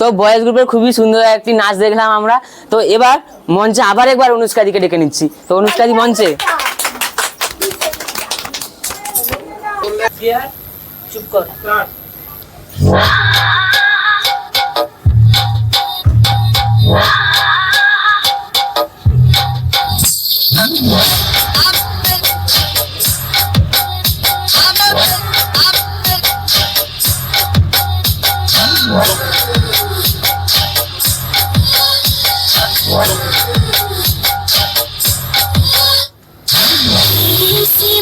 তো বয়েজ গ্রুপের খুবই সুন্দর একটি নাচ দেখলাম আমরা। তো এবার মঞ্চে আবার একবার অনুষ্কাদিকে ডেকে নিচ্ছি। তো অনুষ্কাদি মঞ্চে। চুপ কর सी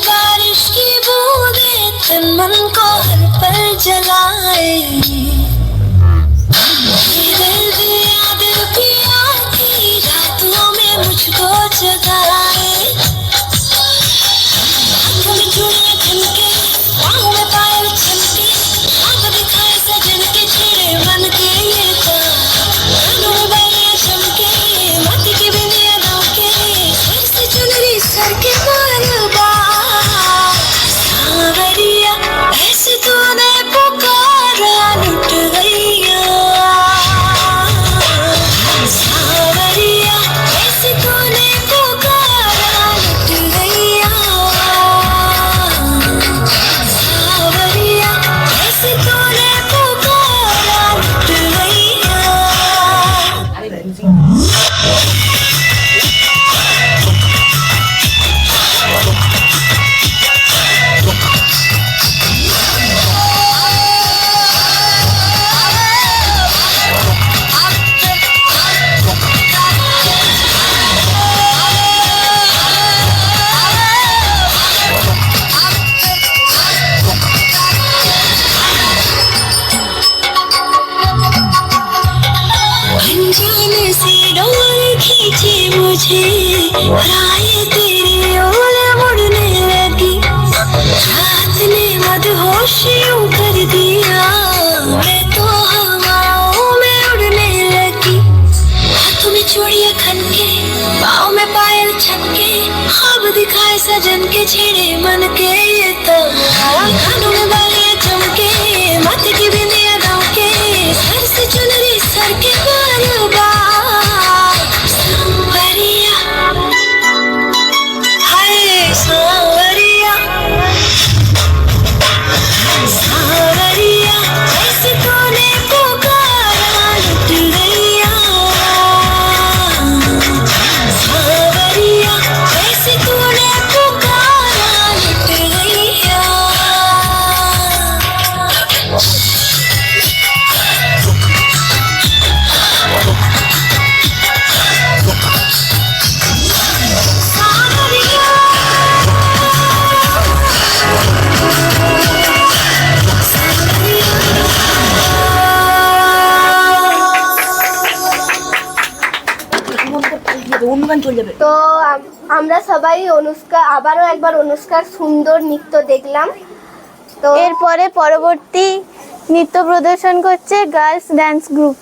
बारिश की बूंदे तन मन को हर पल जलाए। दिल दिया दिल की रातों में मुझको जगाए। গুনগান চলে যাবে তো আমরা সবাই অনুষ্কা আবারও একবার অনুষ্কার সুন্দর নৃত্য দেখলাম তো এরপরে পরবর্তী নৃত্য প্রদর্শন করছে গার্লস ড্যান্স গ্রুপ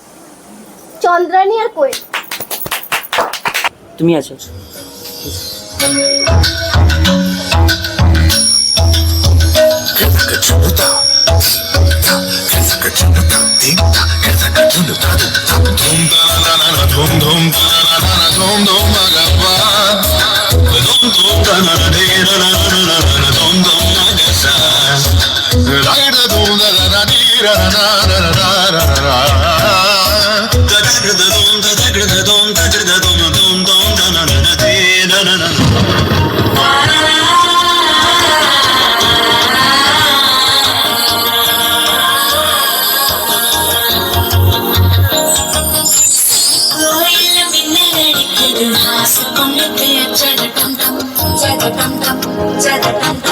চন্দ্রানী আর কোয়েল তুমি আছো ধুম ধুম ধুম ধুম ஜகடம் டம் ஜகடம் டம் ஜகடம் டம்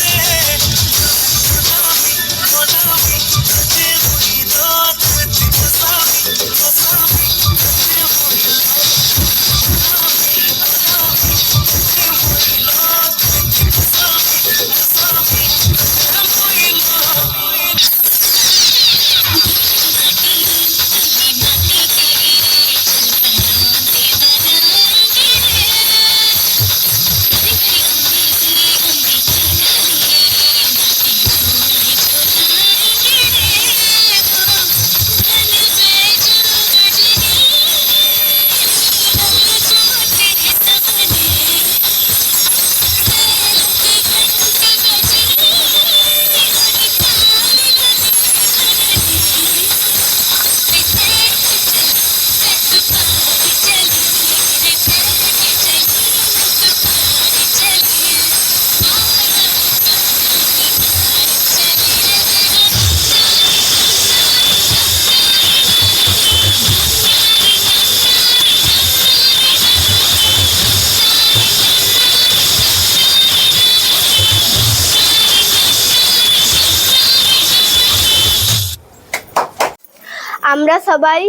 আমরা সবাই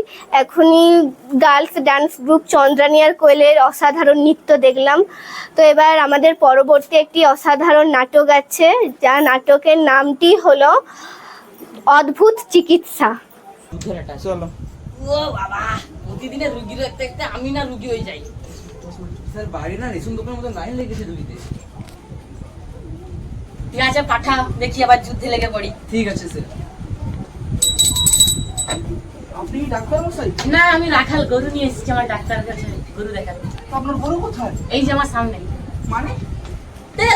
এখনই গার্লস ডান্স গ্রুপ চন্দ্রানিয়ার কোয়েলের অসাধারণ নৃত্য দেখলাম। তো এবার আমাদের পরবর্তী একটি অসাধারণ নাটক আছে যা নাটকের নামটি হলো অদ্ভুত চিকিৎসা। চলো। ও বাবা প্রতিদিনের রুগী দেখতে দেখতে আমি না রুগী হয়ে যাই। স্যার বাইরে না রেশন দোকানের মতো লাইন লেগেছে রুগীতে ঠিক আছে পাঠা দেখি আবার যুদ্ধে লেগে পড়ি। ঠিক আছে স্যার। আপনি ডাক্তার মশাই না আমি রাখাল গরু নিয়ে এসেছি আমার ডাক্তারের কাছে গরু দেখাতে। তো আপনার বড় কোথায়? এই যে আমার সামনে। মানে?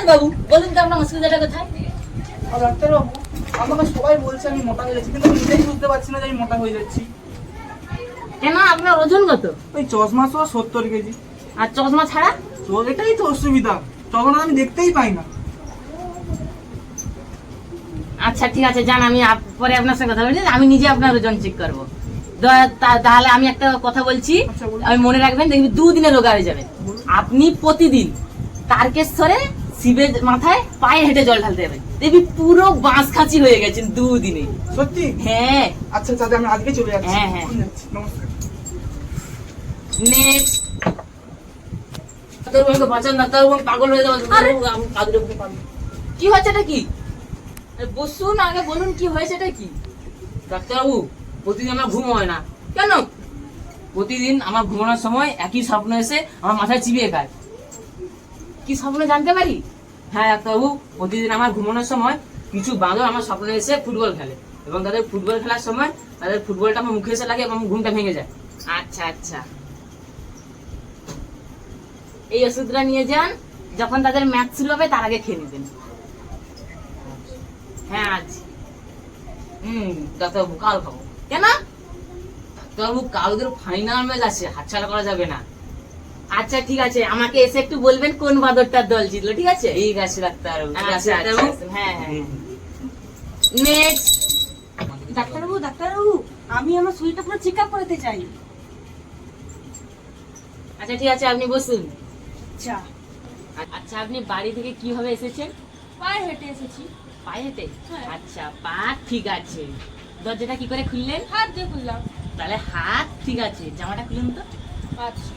বাবু বলুন তো আপনার অসুবিধাটা কোথায়? ডাক্তারবাবু আমাকে সবাই বলছে আমি মোটা হয়ে যাচ্ছি কিন্তু নিজেই বুঝতে পারছি না যে আমি মোটা হয়ে যাচ্ছি। কেন আপনার ওজন কত? ওই চশমা সহ সত্তর কেজি। আর চশমা ছাড়া? তো এটাই তো অসুবিধা চশমাটা আমি দেখতেই পাই না। আচ্ছা ঠিক আছে যান আমি পরে আপনার সাথে কথা বলছি আমি নিজে আপনার ওজন চেক করব। তাহলে আমি একটা কথা বলছি। আচ্ছা, আমি মনে রাখবেন দেখবি দুদিনে রোগা হয়ে আপনি প্রতিদিন তারকেশ্বরে শিবের মাথায় পায়ে হেঁটে জল ঢালতে যাবেন। দেখবি পুরো বাঁশ খাঁচি হয়ে গেছেন দুদিনে। সত্যি? হ্যাঁ। আচ্ছা আমি আজকে চলে যাচ্ছি। হ্যাঁ, হ্যাঁ। নমস্কার। নেক্সট ডাক্তারবাবুকে বাঁচান ডাক্তারবাবু আমি পাগল হয়ে যাব আমি পাগল না। কি হয়েছে এটা কি? বসুন আগে বলুন কি হয়েছে এটা কি? ডাক্তারবাবু প্রতিদিন আমার ঘুম হয় না। কেন? প্রতিদিন আমার ঘুমানোর সময় একই স্বপ্ন এসে আমার মাথায় চিবিয়ে খায়। কি স্বপ্ন জানতে পারি? হ্যাঁ ডাক্তারবাবু, প্রতিদিন আমার ঘুমানোর সময় কিছু বাঁদর আমার স্বপ্নে এসে ফুটবল খেলে এবং তাদের ফুটবল খেলার সময় তাদের ফুটবলটা আমার মুখে এসে লাগে এবং ঘুমটা ভেঙে যায়। আচ্ছা আচ্ছা। এই ওষুধটা নিয়ে যান, যখন তাদের ম্যাচ শুরু হবে তার আগে খেয়ে নেবেন। হ্যাঁ আজ। হুম, ডাক্তারবাবু, কাল খাব। কেন? কাল ওদের ফাইনাল ম্যাচ আছে হাতছাড়া করা যাবে না। আচ্ছা ঠিক আছে আমাকে এসে একটু বলবেন কোন বাদরটার দল জিতলো ঠিক আছে? ঠিক আছে ডাক্তারবাবু আচ্ছা হ্যাঁ হ্যাঁ। নেক্সট ডাক্তারবাবু ডাক্তারবাবু আমি আমার শরীরটা পুরো চেক আপ করাতে চাই। আচ্ছা ঠিক আছে আপনি বসুন। আচ্ছা। আচ্ছা আপনি বাড়ি থেকে কীভাবে এসেছেন? পায়ে হেঁটে এসেছি। পায়ে হেঁটে? হ্যাঁ। আচ্ছা পা ঠিক আছে। দরজাটা কি করে খুললেন? হাত দিয়ে খুললাম। তাহলে হাত ঠিক আছে জামাটা খুলুন তো। আচ্ছা।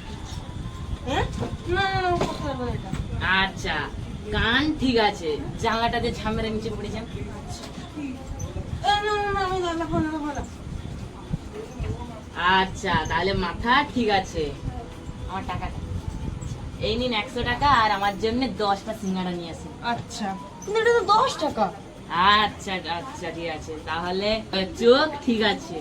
আচ্ছা কান ঠিক আছে জানলাটা দিয়ে ঝামেরা নিচে পড়েছেন। আচ্ছা তাহলে মাথা ঠিক আছে। আমার টাকাটা। এই নিন একশো টাকা আর আমার জন্য দশটা সিঙ্গাড়া নিয়ে আসুন। আচ্ছা। কিন্তু এটা তো দশ টাকা। আচ্ছা আচ্ছা ঠিক আছে। তাহলে চোখ ঠিক আছে।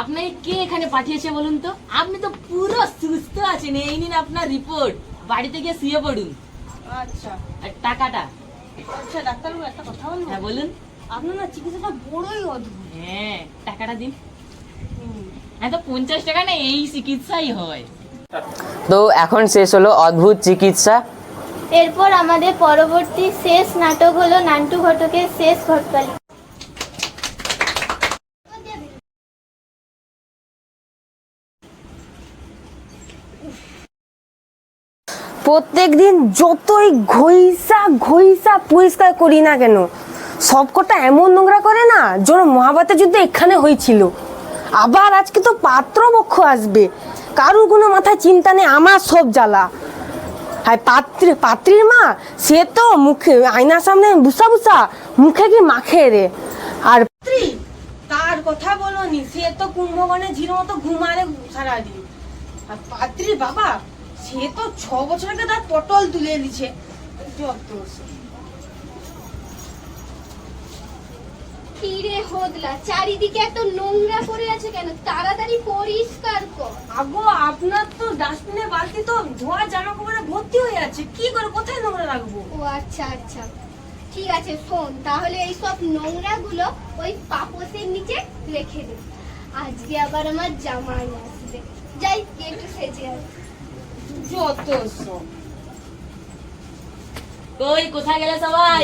আপনাকে কে এখানে পাঠিয়েছে বলুন তো? আপনি তো পুরো সুস্থ আছেন। এই নিন আপনার রিপোর্ট বাড়িতে গিয়ে শুয়ে পড়ুন। আচ্ছা। আর টাকাটা? আচ্ছা ডাক্তারবাবু একটা কথা বলব? হ্যাঁ বলুন। আপনার না চিকিৎসাটা বড়ই অদ্ভুত। হ্যাঁ টাকাটা দিন। হ্যাঁ তো পঞ্চাশ টাকা না এই চিকিৎসাই হয়। তো এখন শেষ হলো অদ্ভুত চিকিৎসা। এরপর আমাদের পরবর্তী শেষ নাটক হলো নান্টু ঘটকের শেষ ঘটকালি। প্রত্যেক দিন যতই ঘইসা ঘইসা পরিষ্কার করি না কেন সব কটা এমন নোংরা করে না যেন মহাভারতের যুদ্ধ এখানে হয়েছিল। আবার আজকে তো পাত্রপক্ষ আসবে, কারুর কোনো মাথায় চিন্তা নেই, আমার সব জ্বালা। আর পাত্রী, পাত্রীর মা? সে তো মুখে, আয়নার সামনে বুসা বুসা, মুখে কি মাখে রে? আর পাত্রী, তার কথা বলনি, সে তো কুম্ভকর্ণে ঝির মতো ঘুমালে সারাদিন। আর পাত্রীর বাবা, সে তো ছ বছর আগে তার পটল তুলে দিছে যত সব। কি হোদলা চারিদিকে এত নোংরা পড়ে আছে কেন? তাড়াতাড়ি পরিষ্কার কর। আগো আপনার তো ডাস্টবিনে বালতি তো ধোয়া জামা কাপড়ে ভর্তি হয়ে আছে। কি করে কোথায় নোংরা রাখব? ও আচ্ছা আচ্ছা। ঠিক আছে শোন তাহলে এই সব নোংরা গুলো ওই পাপোসের নিচে রেখে দে। আজকে আবার আমার জামাই আসবে। যাই একটু সেজে যত সব। কই কোথায় গেলে সবাই?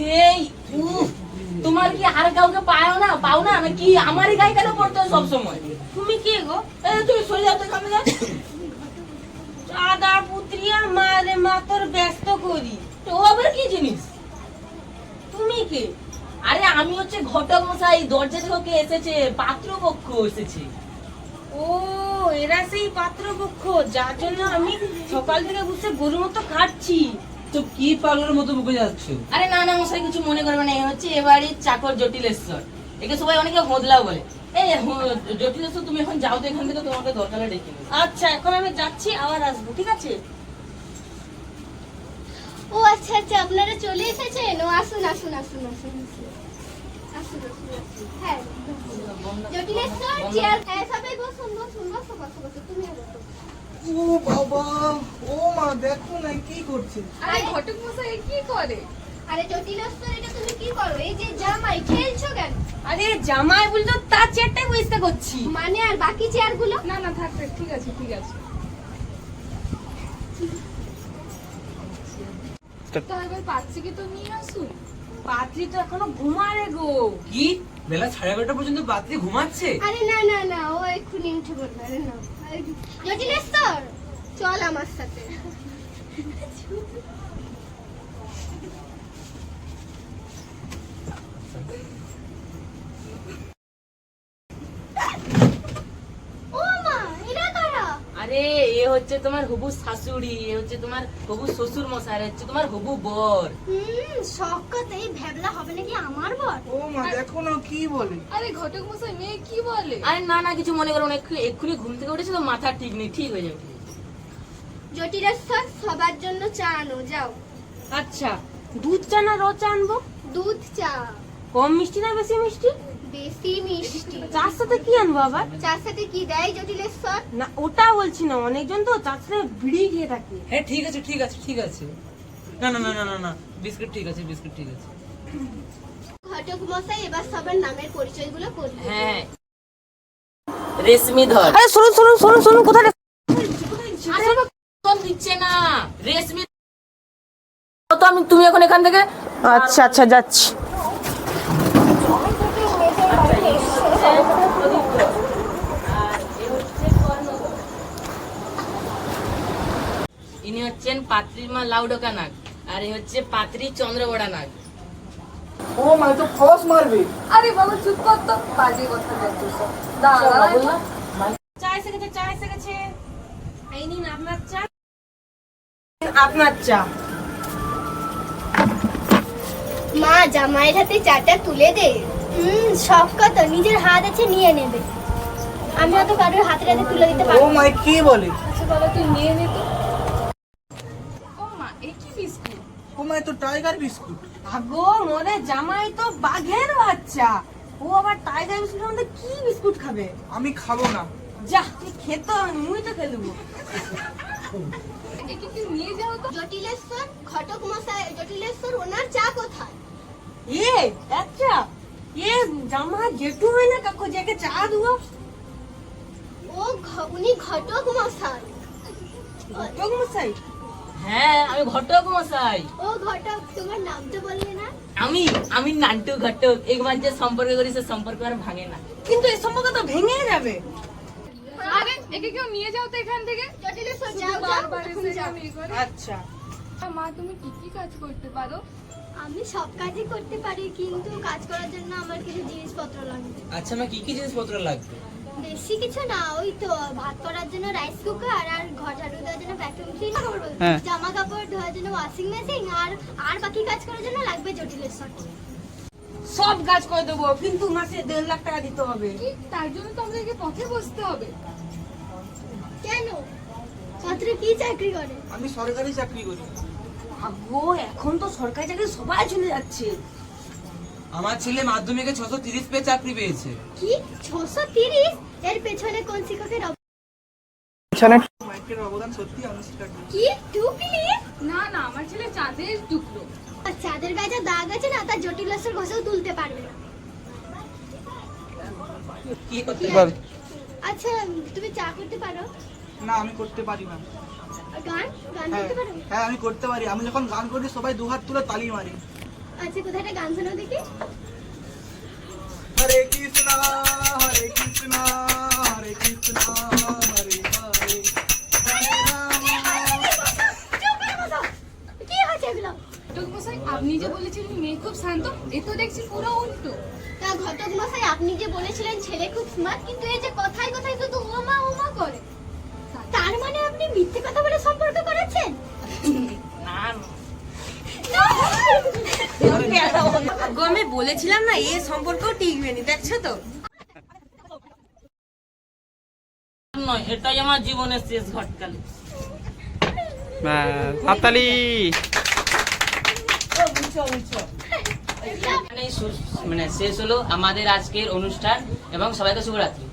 সেই তোমার কি আর কাউকে পাও না পাও না? নাকি আমারই গায়ে কেন পড়তে হয় সবসময়? তুমি কে গো? তুমি সরে যাও তো কামে যাও দাদা পুত্রিয়া মা রে মা তোর ব্যস্ত করি। তো আবার কি জিনিস? তুমি কে? আরে আমি হচ্ছে ঘটক মশাই দরজা থেকে এসেছে পাত্রপক্ষ এসেছে। ও এরা সেই পাত্রপক্ষ যার জন্য আমি সকাল থেকে বসে গরুর মতো কাটছি তো কি পাগলের মতো বুকে যাচ্ছ? আরে না না মশাই কিছু মনে করবে না। এ হচ্ছে এবারে চাকর জটিলেশ্বর। একে সবাই অনেকে হোদলাও বলে। এই জটিলেশ্বর তুমি এখন যাও তো এখান থেকে তোমাকে দরকারে ডেকে আচ্ছা এখন আমি যাচ্ছি আবার আসব ঠিক আছে? ও আচ্ছা আচ্ছা আপনারা চলে এসেছেন? ও আসুন আসুন আসুন আসুন আসুন। আসুন আসুন আসুন। হ্যাঁ জটিলেশ্বর চেয়ার হ্যাঁ সবাই বসুন বসুন বসো বসো বসো তুমি বসো। ও বাবা ও মা দেখো না কি করছে। আরে ঘটক মশাই কি করে? আরে জটিলেশ্বর এটা তুমি কি করো? এই যে জামাই খেলছো কেন? আরে জামাই বলতো তার চেয়ারটাই পরিষ্কার করছি। মানে আর বাকি চেয়ারগুলো না না থাক থাক, ঠিক আছে ঠিক আছে। পাত্রী তো এখনও ঘুমারে গো। কি? বেলা সাড়ে এগারোটা পর্যন্ত বাতি ঘুমাচ্ছে? আরে না না না ও এক্ষুনি উঠে পড়বে আরে না। আরে জটিলেশ্বর চল আমার সাথে ও মা এরা কারা আরে এ হচ্ছে তোমার হবু শাশুড়ি এ হচ্ছে তোমার হবু শ্বশুর মশাই হচ্ছে তোমার হবু বর। হুম শখত এই ভ্যাবলা হবে নাকি আমার বর? ও মা দেখো না কি বলে। আরে না না কিছু মনে করো না এক্ষুনি এক্ষুনি ঘুম থেকে উঠেছে তো মাথা ঠিক নেই ঠিক হয়ে যাবে। জটিলেশ্বর সবার জন্য চা আনো যাও। আচ্ছা দুধ চা না র চা আনব? দুধ চা। কম মিষ্টি না বেশি মিষ্টি? বেশি মিষ্টি। চার সাথে কি আনব আবার? চার সাথে কি দেয় জটিলেশ্বর না ওটা বলছি না অনেকজন তো চার সাথে বিড়ি খেয়ে থাকে। হ্যাঁ ঠিক আছে ঠিক আছে ঠিক আছে। না না না না না না বিস্কুট ঠিক আছে বিস্কুট ঠিক আছে। ঘটক মশাই এবার সবার নামের পরিচয়গুলো করবে। হ্যাঁ। রেশমি ধর। আরে শুনুন শুনুন শুনুন শুনুন কোথায় রে- আরে ফোন দিচ্ছে না। রেশমি তো আমি তুমি এখন এখান থেকে আচ্ছা আচ্ছা যাচ্ছি। হচ্ছেন পাত্রীর মা লাউডকা নাগ আর এই হচ্ছে পাত্রী চন্দ্রবড়া নাগ। ও মা তো। ফস মারবে চা এসে গেছে চা এসে গেছে। এই নিন আপনার চা। আপনার চা। মা জামাইয়ের হাতে চাটা তুলে দে। হুম সব কত নিজের হাত আছে নিয়ে নেবে। আমি হয়তো কারোর হাতে হাতে তুলে দিতে ও পারব না। মা কি বলে? তুই নিয়ে এ তো। টাইগার বিস্কুট আগো মরে জামাই তো বাঘের বাচ্চা। ও আবার টাইগার বিস্কুট মধ্যে কি বিস্কুট খাবে? আমি খাব না। যা তুই খেত মুই তো খেয়ে দেবো জটিলেশ্বর ঘটক মশাই জটিলেশ্বর ওনার চা কোথায়? এ আচ্ছা এ জামা জেঠু হয় না কাকু যাকে চা দেবো? ও উনি ঘটক মশাই। ঘটক মশাই? হ্যাঁ আমি ঘটক মশাই। ও ঘটক তোমার নাম তো বললে না। আমি আমি নান্টু ঘটক। একবার যে সম্পর্ক করি সে সম্পর্ক আর ভাঙে না। কিন্তু এই সম্পর্ক তো ভেঙে যাবে। আরে একে কেউ নিয়ে যাও তো এখান থেকে। শুধু যাও বারবার এসে আমি করে। আচ্ছা। মা তুমি কি কি কাজ করতে পারো? আমি সব কাজই করতে পারি কিন্তু কাজ করার জন্য আমার কিছু জিনিসপত্র লাগবে। আচ্ছা আমার কি কি জিনিসপত্র লাগবে? বেশি কিছু না ওই তো ভাত করার জন্য রাইস কুকার আর ঘর ঝাড়ু দেওয়ার জন্য ভ্যাকুয়াম ক্লিনার। জামা কাপড় ধোয়ার জন্য ওয়াশিং মেশিন আর আর বাকি কাজ করার জন্য লাগবে সব কাজ করে দেবো কিন্তু মাসে দেড় লাখ টাকা দিতে হবে। তার জন্য তো আমাদেরকে পথে বসতে হবে। কেন? পাত্রে কি চাকরি করে? আমি সরকারি চাকরি করি। ভাগ্যো এখন তো সরকারি চাকরি সবাই চলে যাচ্ছে। আমার ছেলে মাধ্যমিকে ছশো তিরিশ পেয়ে চাকরি পেয়েছে। কি? ছশো তিরিশ? এর পেছনে কোন শিক্ষকের অব- অবদান সত্যি আমি কি? টুকলি না না আমার ছেলে চাঁদের টুকরো। আর চাঁদের গায়ে যা দাগ আছে না তার জটিলেশ্বর ঘষেও তুলতে পারবে না। কি করতে বল। আচ্ছা তুমি চা করতে পারো? না আমি করতে পারি না। গান? গান হ্যাঁ করতে পারো? হ্যাঁ আমি করতে পারি। আমি যখন গান করি সবাই দু হাত তুলে তালি মারি। আচ্ছা কোথায় একটা গান শোনাও দেখি। হরে কৃষ্ণ হরে কৃষ্ণ হরে কৃষ্ণ হরে হরে। কি হয়েছে এগুলো? ঘটক মশাই আপনি যে বলেছিলেন মেয়ে খুব শান্ত এ তো দেখছি পুরো উল্টো। তা ঘটক মশাই আপনি যে বলেছিলেন ছেলে খুব স্মার্ট কিন্তু এই যে কথায় কথায় শুধু ওমা ওমা করে। বলেছিলাম না এ সম্পর্কও টিকবে নি দেখছ তো? নয় এটাই আমার জীবনের শেষ ঘটকাল। হাততালি। এখানেই মানে শেষ হলো আমাদের আজকের অনুষ্ঠান এবং সবাইকে শুভরাত্রি।